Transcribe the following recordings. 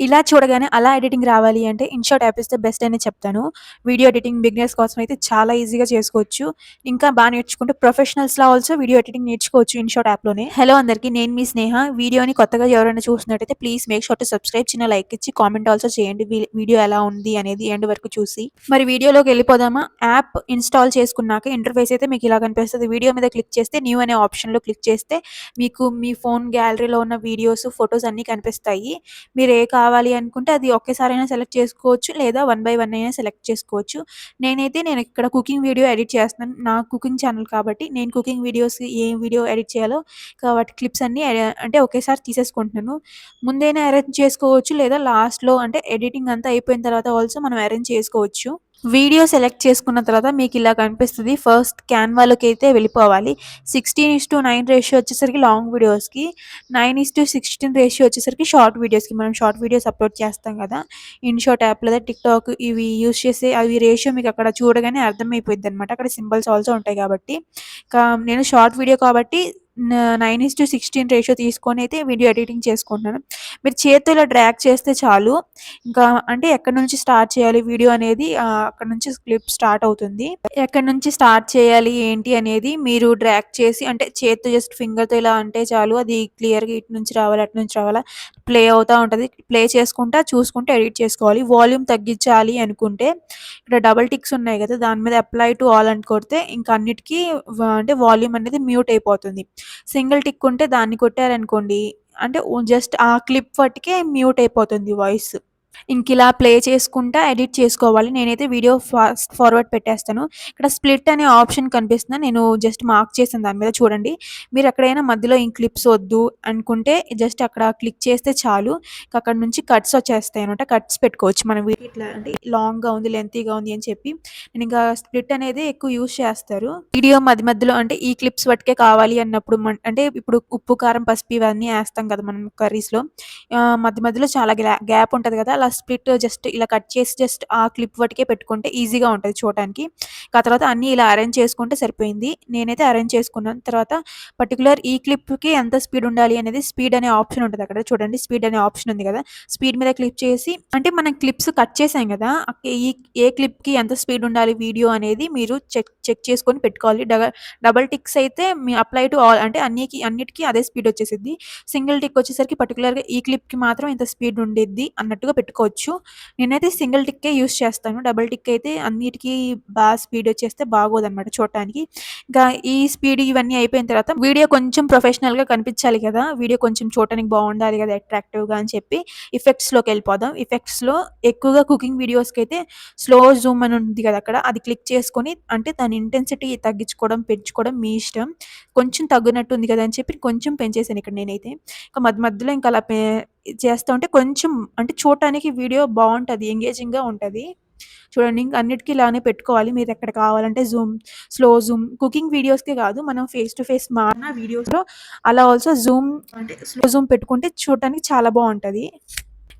ఇలా చూడగానే అలా ఎడిటింగ్ రావాలి అంటే ఇన్‌షాట్ యాప్ ఇస్తే బెస్ట్ అనే చెప్తాను. వీడియో ఎడిటింగ్ బిగినర్స్ కోసం అయితే చాలా ఈజీగా చేసుకోవచ్చు. ఇంకా బాగా నేర్చుకుంటే ప్రొఫెషనల్స్‌లా ఆల్సో వీడియో ఎడిటింగ్ నేర్చుకోవచ్చు ఇన్‌షాట్ యాప్‌లోనే. హలో అందరికీ నేను మీ స్నేహ. వీడియోని కొత్తగా ఎవరైనా చూస్తున్నట్టయితే please make sure to subscribe చిన్న లైక్ ఇచ్చి కామెంట్ ఆల్సో చేయండి. వీడియో ఎలా ఉంది అనేది ఎండ్ వరకు చూసి. మరి వీడియోలోకి వెళ్ళిపోదామా? యాప్ ఇన్‌స్టాల్ చేసుకున్నాక ఇంటర్ఫేస్ అయితే మీకు ఇలా కనిపిస్తుంది వీడియో మీద క్లిక్ చేస్తే న్యూ అనే ఆప్షన్‌లో క్లిక్ చేస్తే మీకు మీ ఫోన్ గ్యాలరీలో ఉన్న వీడియోస్, ఫోటోస్ అన్నీ కనిపిస్తాయి. మీరు ఏ కావాలి కావాలి అనుకుంటే అది ఒకేసారైనా సెలెక్ట్ చేసుకోవచ్చు. లేదా వన్ బై వన్ అయినా సెలెక్ట్ చేసుకోవచ్చు. నేనైతే నేను ఇక్కడ కుకింగ్ వీడియో ఎడిట్ చేస్తున్నాను. నా కుకింగ్ ఛానల్ కాబట్టి నేను కుకింగ్ వీడియోస్ ఏ వీడియో ఎడిట్ చేయాలో కాబట్టి క్లిప్స్ అన్నీ అంటే ఒకేసారి తీసేసుకుంటున్నాను. ముందైనా అరేంజ్ చేసుకోవచ్చు. లేదా లాస్ట్‌లో అంటే ఎడిటింగ్ అంతా అయిపోయిన తర్వాత ఆల్సో మనం అరేంజ్ చేసుకోవచ్చు. వీడియో సెలెక్ట్ చేసుకున్న తర్వాత మీకు ఇలా కనిపిస్తుంది ఫస్ట్ క్యాన్వాలోకి అయితే వెళ్ళిపోవాలి. 16:9 రేషియో వచ్చేసరికి లాంగ్ వీడియోస్‌కి, 9:16 రేషియో వచ్చేసరికి షార్ట్ వీడియోస్‌కి. మనం షార్ట్ వీడియోస్ అప్లోడ్ చేస్తాం కదా! ఇన్షార్ట్ యాప్ లేదా టిక్‌టాక్ ఇవి యూస్ చేసే అవి రేషియో మీకు అక్కడ చూడగానే అర్థమైపోయిద్దనమాట. అక్కడ సింబల్స్ ఆల్సో ఉంటాయి కాబట్టి. నేను షార్ట్ వీడియో కాబట్టి nine is to sixteen ratio తీసుకొని అయితే వీడియో ఎడిటింగ్ చేసుకుంటున్నాను. మీరు చేతిలో డ్రాక్ చేస్తే చాలు. ఇంకా అంటే ఎక్కడి నుంచి స్టార్ట్ చేయాలి వీడియో అనేది అక్కడ నుంచి క్లిప్ స్టార్ట్ అవుతుంది. ఎక్కడి నుంచి స్టార్ట్ చేయాలి ఏంటి అనేది మీరు డ్రాక్ చేసి అంటే చేతితో జస్ట్ ఫింగర్‌తో ఇలా అంటే చాలు. అది క్లియర్‌గా ఇటు నుంచి రావాలి, అటు నుంచి రావాలా ప్లే అవుతూ ఉంటుంది ప్లే చేసుకుంటా చూసుకుంటూ ఎడిట్ చేసుకోవాలి. వాల్యూమ్ తగ్గించాలి అనుకుంటే ఇక్కడ డబుల్ టిక్స్ ఉన్నాయి కదా! దాని మీద అప్లై టు ఆల్ అని కొడితే ఇంకా అన్నిటికీ అంటే వాల్యూమ్ అనేది మ్యూట్ అయిపోతుంది. సింగిల్ టిక్ ఉంటే దాన్ని కొట్టారనుకోండి అంటే జస్ట్ ఆ క్లిప్ వాటికే మ్యూట్ అయిపోతుంది వాయిస్. ఇంకిలా ప్లే చేసుకుంటా ఎడిట్ చేసుకోవాలి. నేనైతే వీడియో ఫాస్ట్ ఫార్వర్డ్ పెట్టేస్తాను. ఇక్కడ స్ప్లిట్ అనే ఆప్షన్ కనిపిస్తుంది. నేను జస్ట్ మార్క్ చేసిన దాని మీద చూడండి. మీరు ఎక్కడైనా మధ్యలో ఈ క్లిప్స్ వద్దు అనుకుంటే జస్ట్ అక్కడ క్లిక్ చేస్తే చాలు. అక్కడ నుంచి కట్స్ వచ్చేస్తాయి అనమాట కట్స్ పెట్టుకోవచ్చు మనం ఇట్లా అంటే లాంగ్‌గా ఉంది, లెంతీగా ఉంది అని చెప్పి. నేను ఇంకా స్ప్లిట్ అనేది ఎక్కువ యూజ్ చేస్తారు. వీడియో మధ్య మధ్యలో అంటే ఈ క్లిప్స్ మట్టుకే కావాలి అన్నప్పుడు అంటే ఇప్పుడు ఉప్పు, కారం, పసుపు ఇవన్నీ వేస్తాం కదా! మనం కర్రీస్‌లో. మధ్య మధ్యలో చాలా గ్యాప్ ఉంటుంది కదా! అలా స్ప్లిట్ జస్ట్ ఇలా కట్ చేసి జస్ట్ ఆ క్లిప్ వాటికే పెట్టుకుంటే ఈజీగా ఉంటది చూడటానికి. ఆ తర్వాత అన్నీ ఇలా అరేంజ్ చేసుకుంటే సరిపోయింది. నేనైతే అరేంజ్ చేసుకున్నాను. తర్వాత పర్టిక్యులర్ ఈ క్లిప్‌కి ఎంత స్పీడ్ ఉండాలి అనేది స్పీడ్ అనే ఆప్షన్ ఉంటుంది అక్కడ చూడండి. స్పీడ్ అనే ఆప్షన్ ఉంది కదా! స్పీడ్ మీద క్లిక్ చేసి అంటే మనం క్లిప్స్ కట్ చేసాం కదా! ఈ ఏ క్లిప్‌కి ఎంత స్పీడ్ ఉండాలి వీడియో అనేది మీరు చెక్ చెక్ చేసుకొని పెట్టుకోవాలి. డబల్ టిక్స్ అయితే మీ అప్లై టు ఆల్ అంటే అన్నికి అన్నిటికి అదే స్పీడ్ వచ్చేసిద్ది. సింగిల్ టిక్ వచ్చేసరికి పర్టికులర్గా ఈ క్లిప్‌కి మాత్రం ఇంత స్పీడ్ ఉండేది అన్నట్టుగా పెట్టుకోవచ్చు. నేనైతే సింగిల్ టిక్కే యూజ్ చేస్తాను. డబల్ టిక్ అయితే అన్నిటికీ బాగా స్పీడ్ వీడియో చేస్తే బాగోదు అనమాట చూడటానికి. ఇంకా ఈ స్పీడ్ ఇవన్నీ అయిపోయిన తర్వాత వీడియో కొంచెం ప్రొఫెషనల్‌గా కనిపించాలి కదా! వీడియో కొంచెం చూడటానికి బాగుండాలి కదా! అట్రాక్టివ్‌గా అని చెప్పి ఎఫెక్ట్స్‌లోకి వెళ్ళిపోదాం. ఎఫెక్ట్స్‌లో ఎక్కువగా కుకింగ్ వీడియోస్‌కైతే స్లో జూమ్ అని ఉంది కదా! అక్కడ అది క్లిక్ చేసుకొని అంటే దాని ఇంటెన్సిటీ తగ్గించుకోవడం, పెంచుకోవడం మీ ఇష్టం. కొంచెం తగ్గినట్టు ఉంది కదా! అని చెప్పి కొంచెం పెంచేసాను ఇక్కడ నేనైతే. ఇంకా మధ్య మధ్యలో ఇంకా అలా చేస్తూ చేస్తా ఉంటే కొంచెం అంటే చూడటానికి వీడియో బాగుంటుంది ఎంగేజింగ్‌గా ఉంటుంది చూడండి ఇంక అన్నిటికి ఇలానే పెట్టుకోవాలి. మీరు ఎక్కడ కావాలంటే జూమ్, స్లో జూమ్ కుకింగ్ వీడియోస్‌కే కాదు మనం ఫేస్ టు ఫేస్ మారిన వీడియోస్‌లో అలా ఆల్సో జూమ్ అంటే స్లో జూమ్ పెట్టుకుంటే చూడటానికి చాలా బాగుంటుంది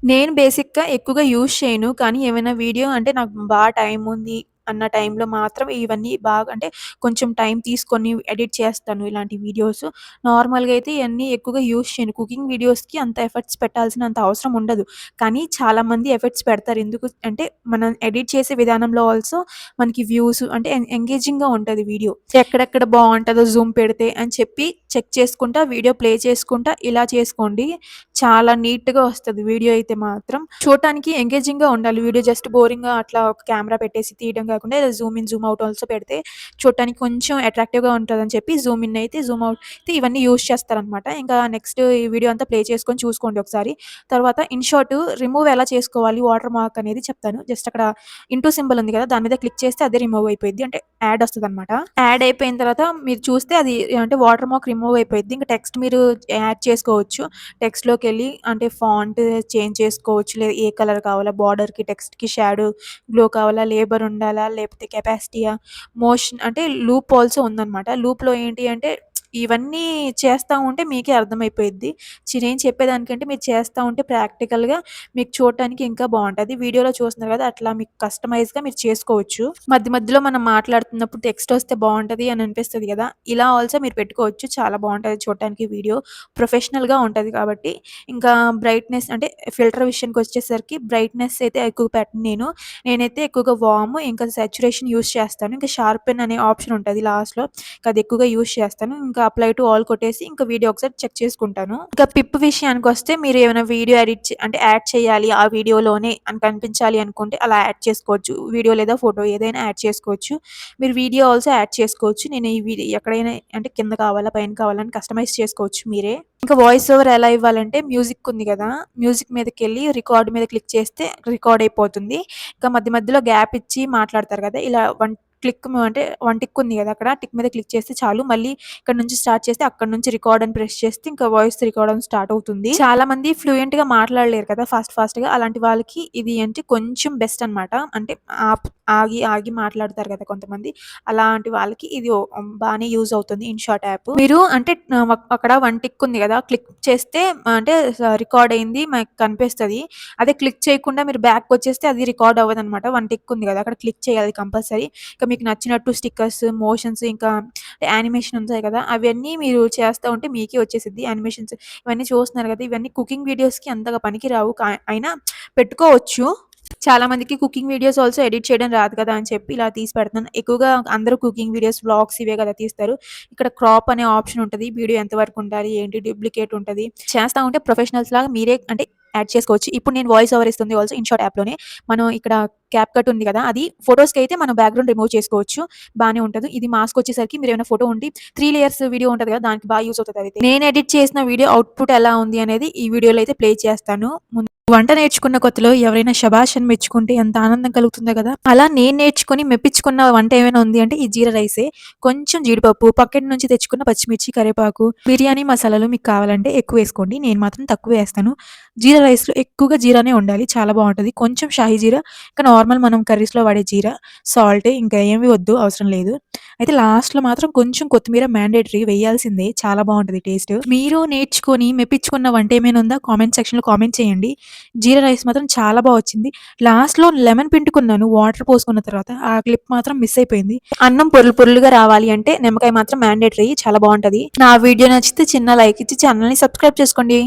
నేను బేసిక్‌గా ఎక్కువగా యూజ్ చేయను. కానీ ఏమైనా వీడియో అంటే నాకు బాగా టైం ఉంది అన్న టైంలో మాత్రం ఇవన్నీ బాగా అంటే కొంచెం టైం తీసుకొని ఎడిట్ చేస్తాను ఇలాంటి వీడియోస్. నార్మల్‌గా అయితే ఇవన్నీ ఎక్కువగా యూస్ చేయను. కుకింగ్ వీడియోస్‌కి అంత ఎఫర్ట్స్ పెట్టాల్సినంత అవసరం ఉండదు. కానీ చాలామంది ఎఫర్ట్స్ పెడతారు. ఎందుకు అంటే మనం ఎడిట్ చేసే విధానంలో ఆల్సో మనకి వ్యూస్ అంటే ఎం ఎంగేజింగ్‌గా ఉంటుంది వీడియో. ఎక్కడెక్కడ బాగుంటుందో జూమ్ పెడితే అని చెప్పి చెక్ చేసుకుంటా వీడియో ప్లే చేసుకుంటా ఇలా చేసుకోండి. చాలా నీట్‌గా వస్తుంది వీడియో అయితే మాత్రం. చూడటానికి ఎంగేజింగ్‌గా ఉండాలి. వీడియో జస్ట్ బోరింగ్‌గా అట్లా ఒక కెమెరా పెట్టేసి తీయడం కాకుండా zoom in, zoom out also పెడితే చూడటానికి కొంచెం అట్రాక్టివ్‌గా ఉంటుందని చెప్పి జూమ్ ఇన్ అయితే, జూమ్ అవుట్ అయితే ఇవన్నీ యూజ్ చేస్తారనమాట. ఇంకా నెక్స్ట్ ఈ వీడియో అంతా ప్లే చేసుకొని చూసుకోండి ఒకసారి. తర్వాత ఇన్ షార్ట్ రిమూవ్ ఎలా చేసుకోవాలి వాటర్ మార్క్ అనేది చెప్తాను. జస్ట్ అక్కడ ఇంటూ సింబల్ ఉంది కదా! దాని మీద క్లిక్ చేస్తే అదే రిమూవ్ అయిపోయింది అంటే యాడ్ వస్తుంది అనమాట యాడ్ అయిపోయిన తర్వాత మీరు చూస్తే అది అంటే వాటర్ మార్క్ రిమూవ్ అయిపోయిద్ది. ఇంకా టెక్స్ట్ మీరు యాడ్ చేసుకోవచ్చు. టెక్స్ట్‌లోకెళ్ళి అంటే ఫాంట్ చేంజ్ చేసుకోవచ్చు. లేదా ఏ కలర్ కావాలా బార్డర్‌కి, టెక్స్ట్‌కి షాడో గ్లో కావాలా, లేబర్ ఉండాలా, లేకపోతే కెపాసిటీయా, మోషన్ అంటే లూప్ ఆల్సో ఉందన్నమాట లూప్‌లో ఏంటి అంటే ఇవన్నీ చేస్తూ ఉంటే మీకే అర్థమైపోయింది చి నేను చెప్పేదానికంటే మీరు చేస్తూ ఉంటే ప్రాక్టికల్‌గా మీకు చూడటానికి ఇంకా బాగుంటుంది వీడియోలో చూస్తున్నారు కదా! అట్లా మీకు కస్టమైజ్‌గా మీరు చేసుకోవచ్చు. మధ్య మధ్యలో మనం మాట్లాడుతున్నప్పుడు టెక్స్ట్ వస్తే బాగుంటుంది అని అనిపిస్తుంది కదా! ఇలా ఆల్సో మీరు పెట్టుకోవచ్చు. చాలా బాగుంటుంది చూడటానికి వీడియో. ప్రొఫెషనల్‌గా ఉంటుంది కాబట్టి. ఇంకా బ్రైట్‌నెస్ అంటే ఫిల్టర్ విషయానికి వచ్చేసరికి బ్రైట్‌నెస్ అయితే ఎక్కువ పెట్టను నేను. నేనైతే ఎక్కువగా వామ్ ఇంకా సెచురేషన్ యూస్ చేస్తాను. ఇంకా షార్పెన్ అనే ఆప్షన్ ఉంటుంది లాస్ట్‌లో. అది ఎక్కువగా యూజ్ చేస్తాను. ఇంకా అప్లై టు ఆల్ కొట్టేసి ఇంకా వీడియో ఒకసారి చెక్ చేసుకుంటాను. ఇంకా పిప్ విషయానికి వస్తే మీరు ఏమైనా వీడియో ఎడిట్ అంటే యాడ్ చేయాలి ఆ వీడియోలోనే అని కనిపించాలి అనుకుంటే అలా యాడ్ చేసుకోవచ్చు. వీడియో లేదా ఫోటో ఏదైనా యాడ్ చేసుకోవచ్చు. మీరు వీడియో ఆల్సో యాడ్ చేసుకోవచ్చు. నేను ఈ వీడియో ఎక్కడైనా అంటే కింద కావాలా, పైన కావాలా అని కస్టమైజ్ చేసుకోవచ్చు మీరే. ఇంకా వాయిస్ ఓవర్ ఎలా ఇవ్వాలంటే మ్యూజిక్ ఉంది కదా! మ్యూజిక్ మీదకి వెళ్ళి రికార్డ్ మీద క్లిక్ చేస్తే రికార్డ్ అయిపోతుంది. ఇంకా మధ్య మధ్యలో గ్యాప్ ఇచ్చి మాట్లాడతారు కదా! ఇలా వన్ క్లిక్ అంటే వన్ టిక్ ఉంది కదా! అక్కడ టిక్ మీద క్లిక్ చేస్తే చాలు. మళ్ళీ ఇక్కడ నుంచి స్టార్ట్ చేస్తే అక్కడి నుంచి రికార్డ్ అని ప్రెస్ చేస్తే ఇంకా వాయిస్ రికార్డ్ అని స్టార్ట్ అవుతుంది. చాలా మంది ఫ్లూయెంట్‌గా మాట్లాడలేరు కదా! ఫాస్ట్గా అలాంటి వాళ్ళకి ఇది అంటే కొంచెం బెస్ట్ అనమాట. అంటే ఆగి ఆగి మాట్లాడతారు కదా కొంతమంది. అలాంటి వాళ్ళకి ఇది బాగానే యూజ్ అవుతుంది ఇన్‌షాట్ యాప్. మీరు అంటే అక్కడ వన్ టిక్ ఉంది కదా! క్లిక్ చేస్తే అంటే రికార్డ్ అయింది మనకు కనిపిస్తుంది అదే క్లిక్ చేయకుండా మీరు బ్యాక్ వచ్చేస్తే అది రికార్డ్ అవ్వదు అనమాట వన్ టిక్ ఉంది కదా! అక్కడ క్లిక్ చేయాలి కంపల్సరీ. ఇక మీకు నచ్చినట్టు స్టిక్కర్స్, మోషన్స్ ఇంకా యానిమేషన్ ఉంటాయి కదా! అవన్నీ మీరు చేస్తా ఉంటే మీకే వచ్చేసిద్ది యానిమేషన్స్. ఇవన్నీ చూస్తున్నారు కదా! ఇవన్నీ కుకింగ్ వీడియోస్‌కి అంతగా పనికిరావు. కా అయినా పెట్టుకోవచ్చు. చాలా మందికి కుకింగ్ వీడియోస్ ఆల్సో ఎడిట్ చేయడం రాదు కదా! అని చెప్పి ఇలా తీసి పెడుతున్నాను. ఎక్కువగా అందరూ కుకింగ్ వీడియోస్, వ్లాగ్స్ ఇవే కదా తీస్తారు. ఇక్కడ క్రాప్ అనే ఆప్షన్ ఉంటుంది వీడియో ఎంత వరకు ఉండాలి, ఏంటి డూప్లికేట్ ఉంటుంది చేస్తా ఉంటే ప్రొఫెషనల్స్ లాగా మీరే అంటే యాడ్ చేసుకోవచ్చు. ఇప్పుడు నేను వాయిస్ ఓవర్ ఇస్తుంది ఆల్సో ఇన్‌షాట్ యాప్‌లోనే. మనం ఇక్కడ క్యాప్ కట్ ఉంది కదా! అది ఫోటోస్‌కైతే మనం బ్యాక్‌గ్రౌండ్ రిమూవ్ చేసుకోవచ్చు. బానే ఉంటది. ఇది మాస్క్ వచ్చేసరికి మీరేమైనా ఫోటో ఉండి త్రీ లేయర్స్ వీడియో ఉంటుంది కదా! దానికి బాగా యూస్ అవుతుంది అయితే నేను ఎడిట్ చేసిన వీడియో అవుట్‌పుట్ ఎలా ఉంది అనేది ఈ వీడియోలో అయితే ప్లే చేస్తాను. వంట నేర్చుకున్న కొత్తలో ఎవరైనా శబాషన్ మెచ్చుకుంటే ఎంత ఆనందం కలుగుతుందో కదా! అలా నేను నేర్చుకొని మెప్పించుకున్న వంట ఏమైనా ఉంది అంటే ఈ జీరా రైసే. కొంచెం జీడిపప్పు, పక్కన నుంచి తెచ్చుకున్న పచ్చిమిర్చి, కరివేపాకు, బిర్యానీ మసాలాలు మీకు కావాలంటే ఎక్కువ వేసుకోండి నేను మాత్రం తక్కువ వేస్తాను జీరా రైస్‌లో ఎక్కువగా జీరానే ఉండాలి. చాలా బాగుంటుంది కొంచెం షాహీ జీరా, ఇంకా నార్మల్ మనం కర్రీస్‌లో వాడే జీరా, సాల్ట్ ఇంకా ఏమి వద్దు అవసరం లేదు. అయితే లాస్ట్‌లో మాత్రం కొంచెం కొత్తిమీర మ్యాండేటరీ వేయాల్సిందే. చాలా బాగుంటుంది టేస్ట్. మీరు నేర్చుకొని మెప్పించుకున్న వంట ఏమైనా ఉందా? కామెంట్ సెక్షన్‌లో కామెంట్ చేయండి. జీరా రైస్ మాత్రం చాలా బాగా వచ్చింది. లాస్ట్‌లో లెమన్ పిండుకున్నాను వాటర్ పోసుకున్న తర్వాత. ఆ క్లిప్ మాత్రం మిస్ అయిపోయింది. అన్నం పొర్లు పొర్లుగా రావాలి అంటే నిమ్మకాయ మాత్రం మ్యాండేటరీ చాలా బాగుంటుంది నా వీడియో నచ్చితే చిన్న లైక్ ఇచ్చి ఛానల్ని సబ్స్క్రైబ్ చేసుకోండి.